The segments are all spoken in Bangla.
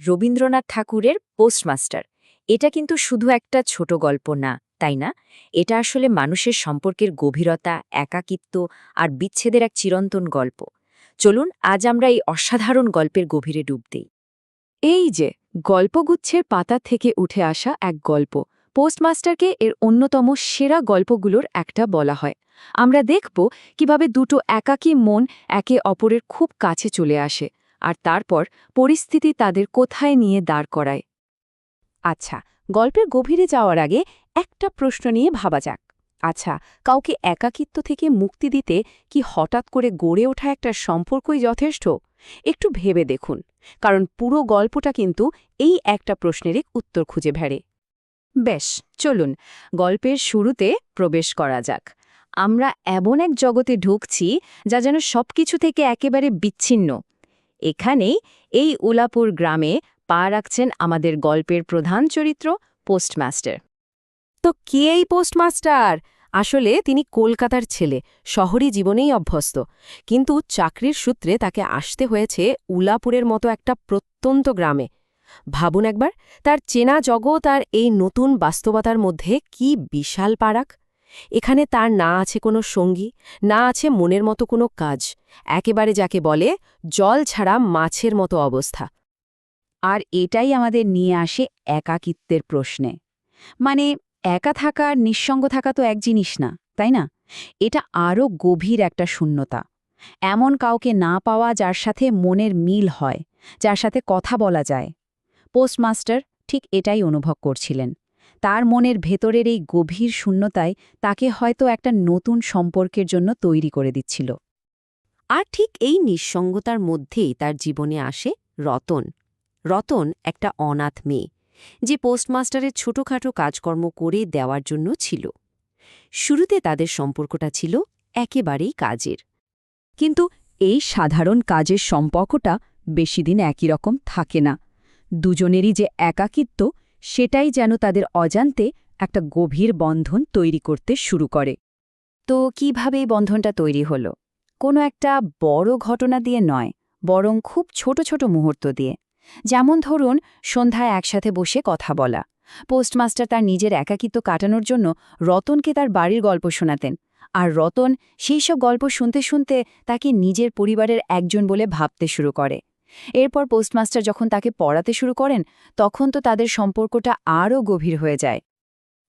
রবীন্দ্রনাথ ঠাকুরের পোস্টমাস্টার। এটা কিন্তু শুধু একটা ছোট গল্প না, তাই না? এটা আসলে মানুষের সম্পর্কের গভীরতা, একাকিত্ব আর বিচ্ছেদের এক চিরন্তন গল্প। চলুন, আজ আমরা এই অসাধারণ গল্পের গভীরে ডুব দিই। এই যে, গল্পগুচ্ছের পাতা থেকে উঠে আসা এক গল্প, পোস্টমাস্টারকে এর অন্যতম সেরা গল্পগুলোর একটা বলা হয়। আমরা দেখব কীভাবে দুটো একাকী মন একে অপরের খুব কাছে চলে আসে। আর তারপর পরিস্থিতি তাদের কোথায় নিয়ে দাঁড় করায়। আচ্ছা গল্পের গভীরে যাওয়ার আগে একটা প্রশ্ন নিয়ে ভাবা যাক। আচ্ছা কাউকে একাকিত্ব থেকে মুক্তি দিতে কি হঠাৎ করে গড়ে ওঠা একটা সম্পর্কই যথেষ্ট? একটু ভেবে দেখুন, কারণ পুরো গল্পটা কিন্তু এই একটা প্রশ্নেরই উত্তর খুঁজে ভেড়ে বেশ, চলুন, গল্পের শুরুতে প্রবেশ করা যাক। আমরা এমন এক জগতে ঢুকছি যা যেন সবকিছু থেকে একেবারে বিচ্ছিন্ন। এখানেই এই উলাপুর গ্রামে পা রাখছেন আমাদের গল্পের প্রধান চরিত্র, পোস্টমাস্টার। তো কে এই পোস্টমাস্টার? আসলে তিনি কলকাতার ছেলে, শহরী জীবনেই অভ্যস্ত। কিন্তু চাকরির সূত্রে তাকে আসতে হয়েছে উলাপুরের মতো একটা প্রত্যন্ত গ্রামে। ভাবুন একবার, তার চেনা জগৎ আর এই নতুন বাস্তবতার মধ্যে কি বিশাল পারাক এখানে তার না আছে কোনো সঙ্গী, না আছে মনের মতো কোনো কাজ, একেবারে যাকে বলে জল ছাড়া মাছের মতো অবস্থা। আর এটাই আমাদের নিয়ে আসে একাকিত্বের প্রশ্নে। মানে একা থাকা আর নিঃসঙ্গ থাকা তো এক জিনিস না, তাই না? এটা আরও গভীর একটা শূন্যতা। এমন কাউকে না পাওয়া যার সাথে মনের মিল হয়, যার সাথে কথা বলা যায়। পোস্টমাস্টার ঠিক এটাই অনুভব করছিলেন। তার মনের ভেতরের এই গভীর শূন্যতায় তাকে হয়তো একটা নতুন সম্পর্কের জন্য তৈরি করে দিচ্ছিল। আর ঠিক এই নিঃসঙ্গতার মধ্যেই তার জীবনে আসে রতন। রতন একটা অনাথ মেয়ে, যে পোস্টমাস্টারের ছোটখাটো কাজকর্ম করে দেওয়ার জন্য ছিল। শুরুতে তাদের সম্পর্কটা ছিল একেবারেই কাজের। কিন্তু এই সাধারণ কাজের সম্পর্কটা বেশিদিন একই রকম থাকে না। দুজনেরই যে একাকিত্ব সেটাই যেন তাদের অজান্তে একটা গভীর বন্ধন তৈরি করতে শুরু করে। তো কীভাবে এই বন্ধনটা তৈরি হলো? কোনো একটা বড় ঘটনা দিয়ে নয়, বরং খুব ছোট ছোট মুহূর্ত দিয়ে। যেমন ধরুন, সন্ধ্যায় একসাথে বসে কথা বলা। পোস্টমাস্টার তার নিজের একাকিত্ব কাটানোর জন্য রতনকে তার বাড়ির গল্প শোনাতেন। আর রতন সেই সব গল্প শুনতে শুনতে তাকে নিজের পরিবারের একজন বলে ভাবতে শুরু করে। এরপর পোস্টমাস্টার যখন তাকে পড়াতে শুরু করেন, তখন তো তাদের সম্পর্কটা আরও গভীর হয়ে যায়।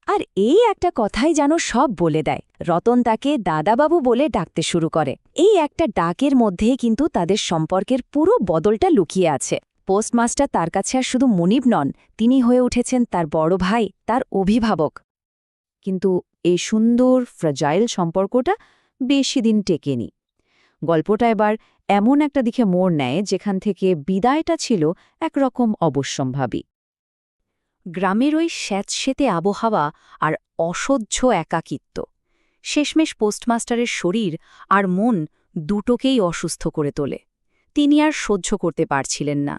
আর এই একটা কথাই যেন সব বলে দেয়। রতন তাকে দাদাবাবু বলে ডাকতে শুরু করে। এই একটা ডাকের মধ্যেই কিন্তু তাদের সম্পর্কের পুরো বদলটা লুকিয়ে আছে। পোস্টমাস্টার তার কাছে আর শুধু মনিব নন, তিনি হয়ে উঠেছেন তার বড় ভাই, তার অভিভাবক। কিন্তু এই সুন্দর ফ্রাজাইল সম্পর্কটা বেশি দিন টেকেনি। গল্পটা এবার এমন একটা দিকে মোড় নেয় যেখান থেকে বিদায়টা ছিল একরকম অবশ্যম্ভাবী। গ্রামের ওই স্যাঁতসেতে আবহাওয়া আর অসহ্য একাকিত্ব, শেষমেশ পোস্টমাস্টারের শরীর আর মন দুটোকেই অসুস্থ করে তোলে। তিনি আর সহ্য করতে পারছিলেন না,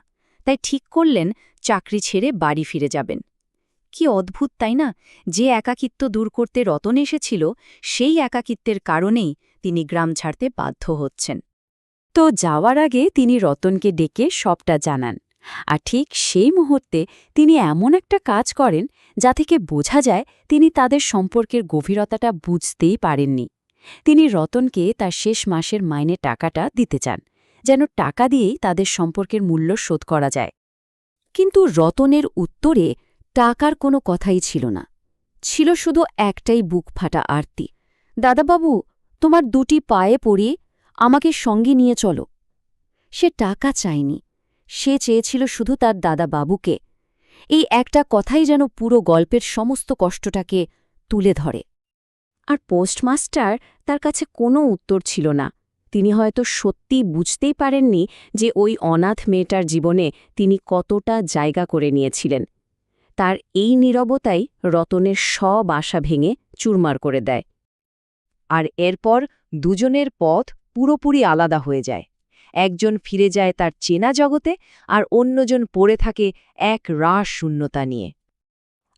তাই ঠিক করলেন চাকরি ছেড়ে বাড়ি ফিরে যাবেন। কি অদ্ভুত, তাই না? যে একাকিত্ব দূর করতে রতন এসেছিল, সেই একাকিত্বের কারণেই তিনি গ্রাম ছাড়তে বাধ্য হচ্ছেন। তো যাওয়ার আগে তিনি রতনকে ডেকে সবটা জানান। আর ঠিক সেই মুহূর্তে তিনি এমন একটা কাজ করেন, যা থেকে বোঝা যায় তিনি তাদের সম্পর্কের গভীরতাটা বুঝতেই পারেননি। তিনি রতনকে তার শেষ মাসের মাইনে টাকাটা দিতে চান, যেন টাকা দিয়েই তাদের সম্পর্কের মূল্য শোধ করা যায়। কিন্তু রতনের উত্তরে টাকার কোনো কথাই ছিল না। ছিল শুধু একটাই বুক ফাটা আরতি। দাদাবাবু, তোমার দুটি পায়ে পড়িয়ে আমাকে সঙ্গে নিয়ে চলো। সে টাকা চায়নি। সে চেয়েছিল শুধু তার দাদা বাবুকে এই একটা কথাই যেন পুরো গল্পের সমস্ত কষ্টটাকে তুলে ধরে। আর পোস্টমাস্টার তার কাছে কোনো উত্তর ছিল না। তিনি হয়তো সত্যি বুঝতেই পারেননি যে ওই অনাথ মেয়েটার জীবনে তিনি কতটা জায়গা করে নিয়েছিলেন। তার এই নীরবতাই রতনের সব আশা ভেঙে চুরমার করে দেয়। আর এরপর দুজনের পথ পুরোপুরি আলাদা হয়ে যায়। একজন ফিরে যায় তার চেনা জগতে আর অন্যজন পড়ে থাকে এক রাস শূন্যতা নিয়ে।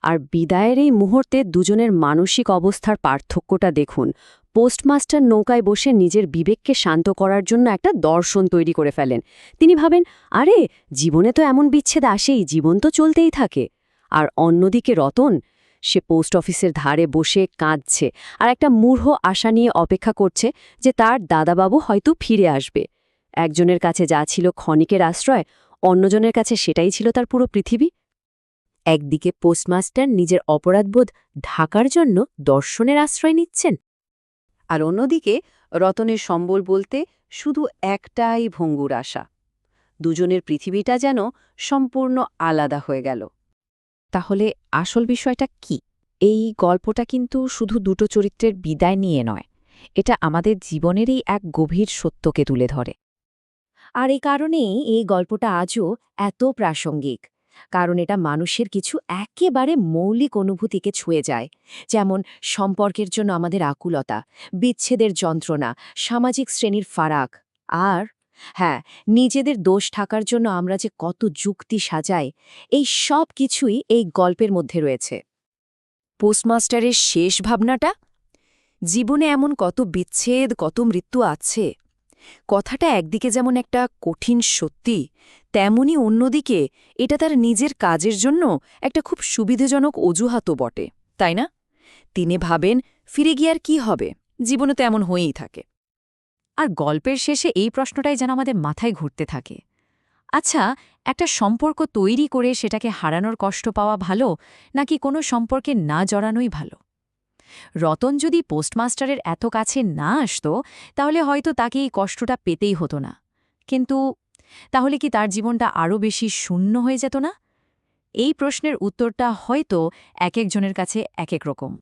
আর বিদায়ের এই মুহূর্তে দুজনের মানসিক অবস্থার পার্থক্যটা দেখুন। পোস্টমাস্টার নৌকায় বসে নিজের বিবেককে শান্ত করার জন্য একটা দর্শন তৈরি করে ফেলেন। তিনি ভাবেন, আরে, জীবনে তো এমন বিচ্ছেদ আসেই, জীবন তো চলতেই থাকে। আর অন্যদিকে রতন সে পোস্ট অফিসের ধারে বসে কাঁদছে আর একটা মূঢ় আশা নিয়ে অপেক্ষা করছে যে তার দাদাবাবু হয়তো ফিরে আসবে। একজনের কাছে যা ছিল ক্ষণিকের আশ্রয়, অন্যজনের কাছে সেটাই ছিল তার পুরো পৃথিবী। একদিকে পোস্টমাস্টার নিজের অপরাধবোধ ঢাকার জন্য দর্শনের আশ্রয় নিচ্ছেন আর অন্যদিকে রতনের সম্বল বলতে শুধু একটাই ভঙ্গুর আশা। দুজনের পৃথিবীটা যেন সম্পূর্ণ আলাদা হয়ে গেল। তাহলে আসল বিষয়টা কি? এই গল্পটা কিন্তু শুধু দুটো চরিত্রের বিদায় নিয়ে নয়, এটা আমাদের জীবনেরই এক গভীর সত্যকে তুলে ধরে। আর এই কারণেই এই গল্পটা আজও এত প্রাসঙ্গিক, কারণ এটা মানুষের কিছু একেবারে মৌলিক অনুভূতিকে ছুঁয়ে যায়, যেমন সম্পর্কের জন্য আমাদের আকুলতা, বিচ্ছেদের যন্ত্রণা, সামাজিক শ্রেণির ফারাক, আর হ্যাঁ নিজেদের দোষ থাকার জন্য আমরা যে কত যুক্তি সাজাই, এই সব কিছুই এই গল্পের মধ্যে রয়েছে। পোস্টমাস্টারের শেষ ভাবনাটা? জীবনে এমন কত বিচ্ছেদ, কত মৃত্যু আছে। কথাটা একদিকে যেমন একটা কঠিন সত্যি, তেমনি অন্যদিকে এটা তার নিজের কাজের জন্য একটা খুব সুবিধাজনক অজুহাতও বটে, তাই না? তিনি ভাবেন, ফিরে গিয়ে আর কি হবে? জীবনে তো এমন হয়েই থাকে। আর গল্পের শেষে এই প্রশ্নটাই যেন আমাদের মাথায় ঘুরতে থাকে। আচ্ছা একটা সম্পর্ক তৈরি করে সেটাকে হারানোর কষ্ট পাওয়া ভালো, নাকি কোনো সম্পর্কে না জড়ানোই ভালো? রতন যদি পোস্টমাস্টারের এত কাছে না আসতো, তাহলে হয়তো তাকে এই কষ্টটা পেতেই হতো না। কিন্তু তাহলে কি তার জীবনটা আরও বেশি শূন্য হয়ে যেত না? এই প্রশ্নের উত্তরটা হয়তো এক একজনের কাছে এক এক রকম।